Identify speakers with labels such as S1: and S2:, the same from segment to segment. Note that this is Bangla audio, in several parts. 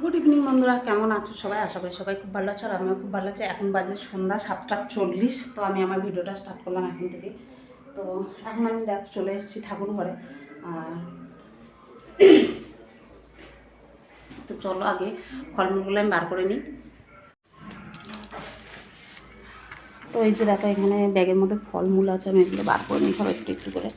S1: গুড ইভিনিং বন্ধুরা। কেমন আছো সবাই? আশা করি সবাই খুব ভালো আছো আর আমিও খুব ভালো আছি। এখন বাজে সন্ধ্যা সাতটা চল্লিশ, তো আমি আমার ভিডিওটা স্টার্ট করলাম এখন থেকে। তো এখন আমি দেখ, চলে এসেছি ঠাকুর ঘরে। আর তো চলো আগে ফলমূলগুলো আমি বার করে নিই। তো এই যে দেখো, এখানে ব্যাগের মধ্যে ফলমূল আছে, আমি এগুলো বার করে নিই সব একটু একটু করে।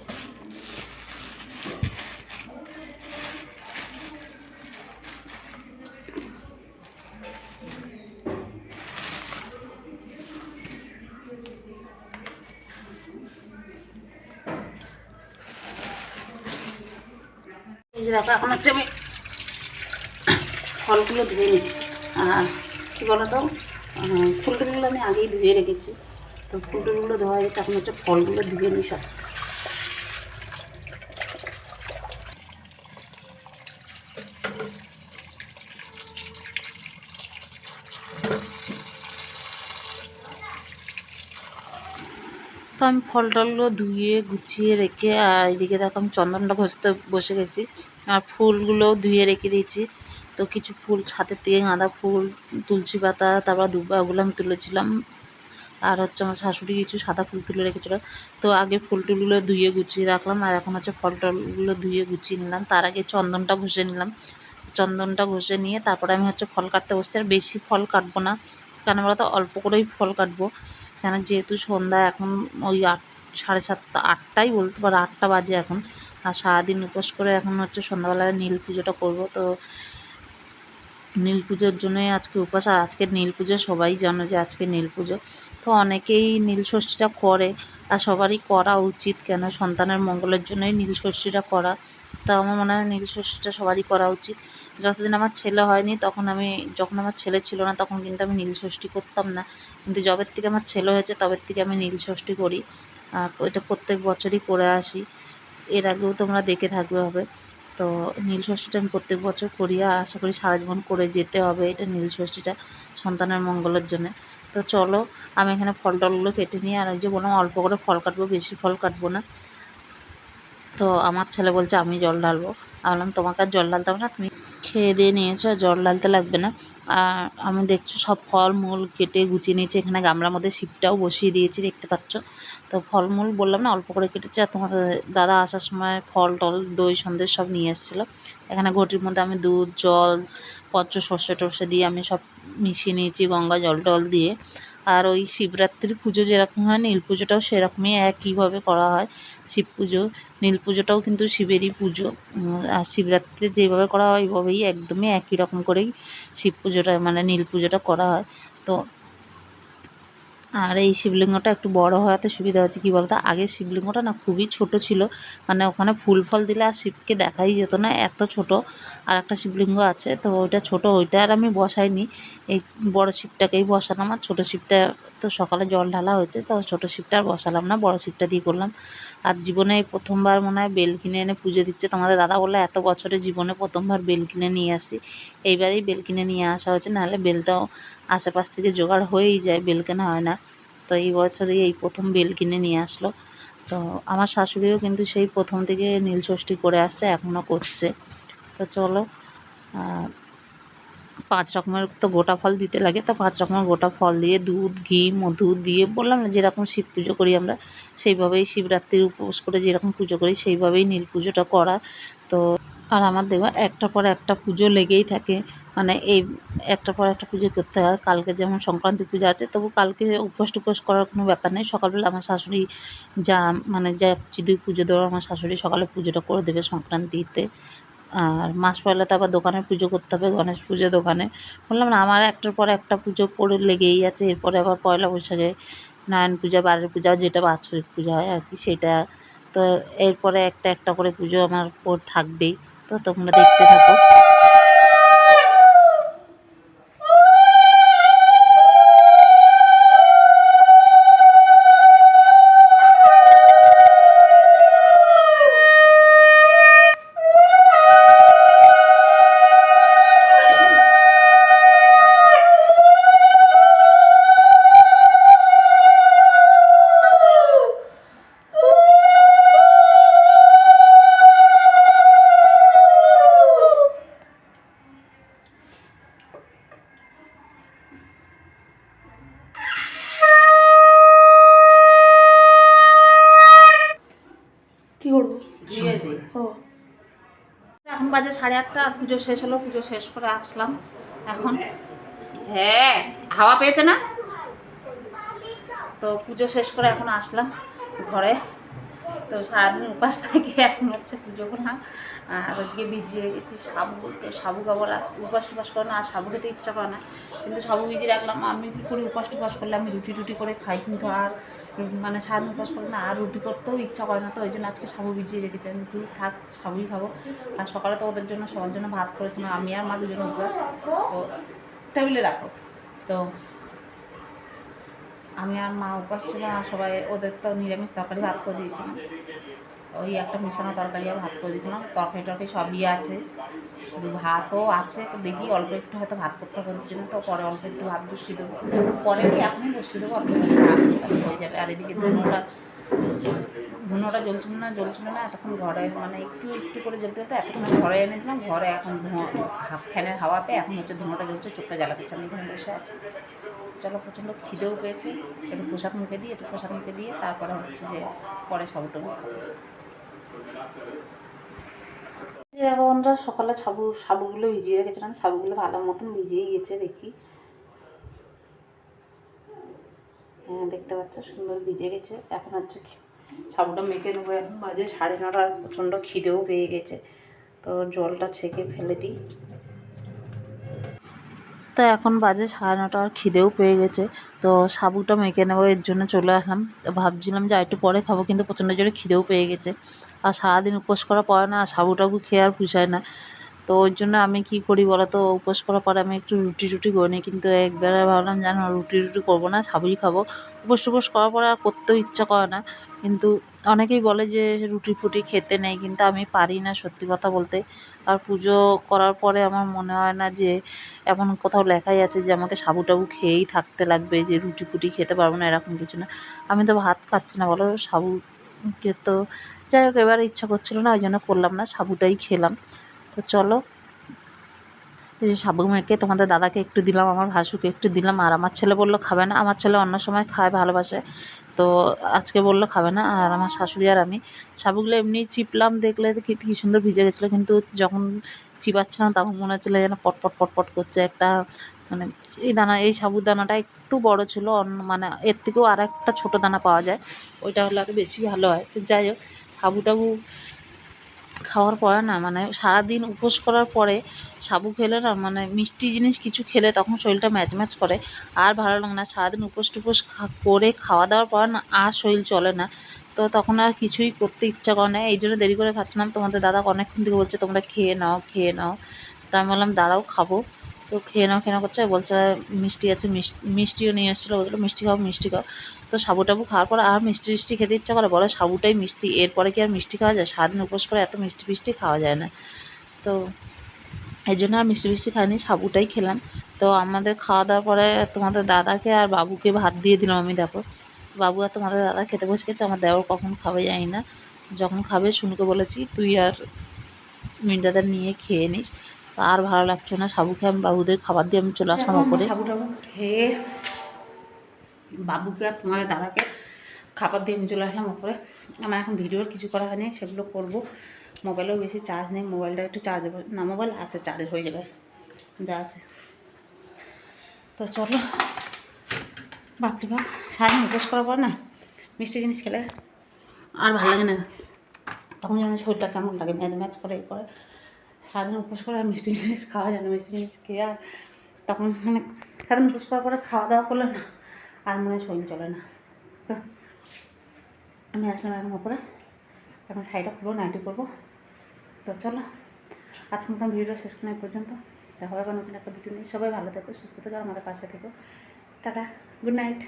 S1: এই যে দেখো, এখন হচ্ছে আমি ফলগুলো ধুয়ে নিচ্ছি। আর কী বলো তো ফুলটুলগুলো আমি আগেই ধুয়ে রেখেছি। তো ফুলটুলগুলো ধোয়া হয়ে গেছে, এখন হচ্ছে ফলগুলো ধুয়ে নিই সব। তো আমি ফল টলগুলো ধুয়ে, গুছিয়ে রেখে, আর এদিকে দেখো আমি চন্দনটা ঘষতে বসে গেছি। আর ফুলগুলোও ধুয়ে রেখে দিয়েছি। তো কিছু ফুল ছাদের থেকে গাঁদা ফুল, তুলসী পাতা, তারপর দুব্বা, ওগুলো আমি তুলেছিলাম। আর হচ্ছে আমার শাশুড়ি কিছু সাদা ফুল তুলে রেখেছিলো। তো আগে ফুল টুলগুলো ধুয়ে গুছিয়ে রাখলাম, আর এখন হচ্ছে ফল টলগুলো ধুয়ে গুছিয়ে নিলাম। তার আগে চন্দনটা ঘষে নিলাম। চন্দনটা ঘষে নিয়ে তারপরে আমি হচ্ছে ফল কাটতে বসছি। আর বেশি ফল কাটবো না কেন বলতো অল্প করেই ফল কাটবো। কেন যেহেতু সন্ধ্যা এখন ওই আট, সাড়ে সাতটা, আটটাই বলতে পারো, আটটা বাজে এখন। আর সারাদিন উপোস করে এখন হচ্ছে সন্ধ্যাবেলায় নীল পুজোটা করব। তো নীল পুজোর জন্যই আজকে উপাস, আর আজকে নীল পুজো সবাই জানো যে আজকে নীল পুজো। তো অনেকেই নীল ষষ্ঠীটা করে, আর সবারই করা উচিত কেন? সন্তানের মঙ্গলের জন্যই নীল ষষ্ঠীটা করা। তো আমার মনে হয় নীল ষষ্ঠীটা সবারই করা উচিত। যতদিন আমার ছেলে হয়নি, তখন আমি, যখন আমার ছেলে ছিল না, তখন কিন্তু আমি নীল ষষ্ঠী করতাম না। কিন্তু যবের থেকে আমার ছেলে হয়েছে, তবের থেকে আমি নীল ষষ্ঠী করি। এটা প্রত্যেক বছরই করে আসি। এর আগেও তোমরা দেখে থাকবে হবে। তো নীল ষষ্ঠীটা আমি প্রত্যেক বছর করি, আর আশা করি সারা জীবন করে যেতে হবে এটা নীল ষষ্ঠীটা সন্তানের মঙ্গলের জন্যে। তো চলো, আমি এখানে ফল টলগুলো কেটে নিয়ে আর যে বললাম অল্প করে ফল কাটবো, বেশি ফল কাটবো না। তো আমার ছেলে বলছে, আমি জল ঢালবো। বললাম, তোমাকে আর জল ঢালতে হবে না, তুমি খেয়ে দিয়ে নিয়েছো জল ঢালতে লাগবে না। আর আমি দেখছ সব ফল মূল কেটে গুছিয়ে নিয়েছি, এখানে গামলার মধ্যে শিপটাও বসিয়ে দিয়েছি, দেখতে পাচ্ছ। তো ফলমূল বললাম না, অল্প করে কেটেছি, আর তোমার দাদা আসার সময় ফল টল, দই, সন্দেশ সব নিয়ে এসেছিল। এখানে ঘটির মধ্যে আমি দুধ, জল, পত্র, সর্ষে টর্ষে দিয়ে আমি সব মিশিয়ে নিয়েছি, গঙ্গা জল টল দিয়ে। আর ওই শিবরাত্রির পুজো যেরকম হয়, নীল পুজোটাও সেরকমই একইভাবে করা হয়। শিব পুজো, নীল পুজোটাও কিন্তু শিবেরই পুজো। আর শিবরাত্রি যেভাবে করা হয়, ওইভাবেই একদমই একই রকম করেই শিব পুজোটা মানে নীল পুজোটা করা হয়। তো আর এই শিবলিঙ্গটা একটু বড় হওয়াতে সুবিধা হচ্ছে, কী বলতো? আগে শিবলিঙ্গটা না খুবই ছোট ছিল। মানে ওখানে ফুল ফল দিলে আর শিবকে দেখাই যেত না, এত ছোট। আর একটা শিবলিঙ্গ আছে, তো ওইটা ছোট, ওইটা আর আমি বসাইনি। এই বড় শিবটাকেই বসালাম, আর ছোটো শিবটা তো সকালে জল ঢালা হয়েছে, তো ছোটো শিবটা আর বসালাম না, বড় শিবটা দিয়ে করলাম। আর জীবনে প্রথমবার মনে হয় বেল কিনে এনে পুজো দিচ্ছে, তোমাদের দাদা বলল এত বছরে জীবনে প্রথমবার বেল কিনে নিয়ে আসি। এইবারেই বেল কিনে নিয়ে আসা হয়েছে, নাহলে বেলটাও আশেপাশ থেকে জোগাড় হয়েই যায়, বেল কেনা হয় না। তো এই বছরই এই প্রথম বেল কিনে নিয়ে আসলো। তো আমার শাশুড়িও কিন্তু সেই প্রথম থেকে নীল ষষ্ঠী করে আসছে, এখনও করছে। তো চলো পাঁচ রকমের তো গোটা ফল দিতে লাগে। তো পাঁচ রকমের গোটা ফল দিয়ে দুধ, ঘি, মধু দিয়ে বললাম না, যেরকম শিব পুজো করি আমরা, সেইভাবেই শিবরাত্রির উপোস করে যেরকম পুজো করি, সেইভাবেই নীল পুজোটা করা। তো আর আমার দেখবা একটা পর একটা পুজো লেগেই থাকে। মানে এই একটা পর একটা পুজো করতে হয়। কালকে যেমন সংক্রান্তি পুজো আছে, তবু কালকে উপোস টুপোস করার কোনো ব্যাপার নেই। সকালবেলা আমার শাশুড়ি যা মানে যা যদি পুজো দেওয়ার আমার শাশুড়ি সকালে পুজোটা করে দেবে সংক্রান্তিতে। আর মাস পয়লাতে আবার দোকানে পুজো করতে হবে, গণেশ পুজো দোকানে। বললাম না, আমার একটার পর একটা পুজো পড়ে লেগেই আছে। এরপরে আবার পয়লা বৈশাখে নারায়ণ পূজা বারের পূজা, যেটা বাৎসরিক পূজা হয় আর কি, সেটা। তো এরপরে একটা একটা করে পুজো আমার পর থাকবেই। তো তোমরা দেখতে থাকো।
S2: বাজে সাড়ে আটটা আর পুজো শেষ হলো, পুজো শেষ করে আসলাম এখন। হ্যাঁ হাওয়া পেয়েছে না? তো পুজো শেষ করে এখন আসলাম ঘরে। তো সারাদিন উপাস থেকে, এখন হচ্ছে পুজো করলাম আর ওদিকে ভিজিয়ে গেছি সাবু। তো সাবু খাব রাত উপাস টুপাস করে না, আর সাবু খেতে ইচ্ছা করে না। কিন্তু সাবু ভিজিয়ে রাখলাম, আমি কী করি উপাস টুপাস করলে আমি রুটি টুটি করে খাই? কিন্তু আর মানে সারাদিন উপাস করে না আর রুটি করতেও ইচ্ছা করে না, তো ওই জন্য আজকে সাবু ভিজিয়ে রেখেছি। আমি তুই থাক সাবুই খাব। আর সকালে তো ওদের জন্য, সবার জন্য ভাত করেছিলাম আমি আর মা দুজন উপবাস তো টেবিলে রাখো। তো আমি আর মা উপাস ছিল আর সবাই, ওদের তো নিরামিষ তরকারি ভাত করে দিয়েছিলাম। ওই একটা মিশানো তরকারি আর ভাত করে দিয়েছিলাম। তরকারি টরকারি সবই আছে। শুধু ভাতও আছে। দেখি অল্প একটু হয়তো ভাত করতে হবে জন্য। তো পরে অল্প একটু ভাত বসিয়ে দেবো। পরে কি এখনই বসিয়ে দেবো, অল্প একটু ভাত হয়ে যাবে। আর এদিকে ধুনোটা ধুনোটা জ্বলছিল না জ্বলছিল না। এতক্ষণ ঘরে মানে একটু একটু করে জ্বলতে হতো এতক্ষণ ঘরে এনে দিলাম। ঘরে এখন ধোঁয়া ফ্যানের হাওয়া পেয়ে এখন হচ্ছে ধুনোটা জ্বলছে, চোখটা জ্বালা করছে। আমি এখানে বসে আছি। চলো, প্রচণ্ড খিদেও পেয়েছে। একটু পোশাক মুখে দিয়ে, একটু পোশাক মুখে দিয়ে, তারপরে হচ্ছে যে পরে সাবুটাবু খাব। দেখো বন্ধুরা সকালে সাবু সাবুগুলো ভিজিয়ে রেখেছিলাম সাবুগুলো ভালো মতন ভিজিয়ে গিয়েছে, দেখি। হ্যাঁ দেখতে পাচ্ছ, সুন্দর ভিজে গেছে। এখন হচ্ছে সাবুটা মেখে নেব। এখন বাজে সাড়ে নটা আর প্রচণ্ড খিদেও পেয়ে গেছে। তো জলটা ছেঁকে ফেলে দিই। তো এখন বাজে সাড়ে নটা, আর খিদেও পেয়ে গেছে। তো সাবুটা মেখে নেব, এর জন্য চলে আসলাম। ভাবছিলাম যে একটু পরে খাব, কিন্তু প্রচণ্ড জোরে খিদেও পেয়ে গেছে। আর সারাদিন উপোস করা পড়ে না, আর সাবু টাবু খেয়ে আর পুষায় না। তো ওই জন্য আমি কি করি বলো তো উপোস করার পরে আমি একটু রুটি টুটি করে নিই কিন্তু একবারে ভাবলাম জানো রুটি টুটি করব না, সাবুই খাব। উপোস টুপোস করার পরে আর করতেও ইচ্ছা করে না। কিন্তু অনেকেই বলে যে রুটি ফুটি খেতে নেই, কিন্তু আমি পারি না সত্যি কথা বলতে। আর পুজো করার পরে আমার মনে হয় না যে এমন কোথাও লেখাই আছে যে আমাকে সাবু টাবু খেয়েই থাকতে লাগবে যে রুটি ফুটি খেতে পারব না, এরকম কিছু না। আমি তো ভাত খাচ্ছি না, বলো সাবু তো। যাই হোক, এবার ইচ্ছা করছিল না, ওই জন্য করলাম না, সাবুটাই খেলাম। তো চলো যে সাবু মেখে তোমাদের দাদাকে একটু দিলাম, আমার ভাসুকে একটু দিলাম, আর আমার ছেলে বলল খাবে না। আমার ছেলে অন্য সময় খায়, ভালোবাসে। তো আজকে বলল খাবে না, আর আমার শাশুড়ি আর আমি। সাবুগুলো এমনি চিপলাম, দেখলে কি কি সুন্দর ভিজে গেছিল। কিন্তু যখন চিপাচ্ছিলাম, তখন মনে হচ্ছিল যেন পটপট পটপট করছে একটা মানে এই দানা, এই সাবুর দানাটা একটু বড় ছিল অন্য মানে এর থেকেও আর একটা ছোটো দানা পাওয়া যায়। ওইটা হলে আরও বেশি ভালো হয়। তো যাই হোক সাবু টাবু খাওয়ার পরে না মানে সারাদিন উপোস করার পরে সাবু খেলে না মানে মিষ্টি জিনিস কিছু খেলে তখন শরীরটা ম্যাচ ম্যাচ করে। আর ভালো লাগে না, সারাদিন উপোস টুপোস করে খাওয়া দাওয়ার পর না আর শরীর চলে না। তো তখন আর কিছুই করতে ইচ্ছা করে না। এই জন্য দেরি করে খাচ্ছিলাম তোমাদের দাদা অনেকক্ষণ থেকে বলছে, তোমরা খেয়ে নাও খেয়ে নাও। তো আমি বললাম, দাঁড়াও, খাব। তো খেয়ে নাও খেয়ে নাও করছে, বলছে, মিষ্টি আছে, মিষ্টি, মিষ্টিও নিয়ে এসেছিল। বলছিলো, মিষ্টি খাও মিষ্টি খাও। তো সাবু টাবু খাওয়ার পর আর মিষ্টি মিষ্টি খেতে ইচ্ছা করে, বলে সাবুটাই মিষ্টি, এরপরে কি আর মিষ্টি খাওয়া যায়? সারাদিন উপোস করে এত মিষ্টি মিষ্টি খাওয়া যায় না। তো এই জন্য আর মিষ্টি মিষ্টি খাইনি, সাবুটাই খেলাম। তো আমাদের খাওয়া দাওয়ার পরে তোমাদের দাদাকে আর বাবুকে ভাত দিয়ে দিলাম আমি, দেখো। বাবু আর তোমাদের দাদা খেতে বসে গেছে, আমার দেওয়ার কখন খাবে জানি না। যখন খাবে শুনুকে বলেছি, তুই আর মির্জাদের নিয়ে খেয়ে নিস। আর ভালো লাগছে না। সাবু খেয়ে আমি বাবুদের খাবার দিয়ে আমি চলে আসলাম ওপরে। সাবু টাবু খেয়ে বাবুকে আর তোমাদের দাদাকে খাবার দিয়ে আমি চলে আসলাম ওপরে। আমার এখন ভিডিওর কিছু করা হয়নি সেগুলো করব। মোবাইলেও বেশি চার্জ নেই মোবাইলটা একটু চার্জ দেবো না মোবাইল? আছে চার্জ হয়ে যাবে। যা আছে। তো চলো। বাপরে বাপ সারাদিন উপোস করার পর না মিষ্টি জিনিস খেলে আর ভালো লাগে না। তখন যেন শরীরটা কেমন লাগে ম্যাচ ম্যাচ করে করে। সারাদিন উপোস করে আর মিষ্টি জিনিস খাওয়া যায় না। মিষ্টি জিনিস খেয়ে আর তখন মানে সারাদিন উপোস করার পরে খাওয়া দাওয়া করলে না আর মনে হয় শরীর চলে না। তো আমি আসলাম এখন ওপরে। এখন শাড়িটা খুলবো, নাইটি করব তো চলো, আজকে মতন ভিডিও শেষ করা পর্যন্ত। দেখা হবে নতুন একটা ভিডিও নিয়ে। সবাই ভালো থেকো, সুস্থ থেকো, আমাদের পাশে থেকো। Tata good night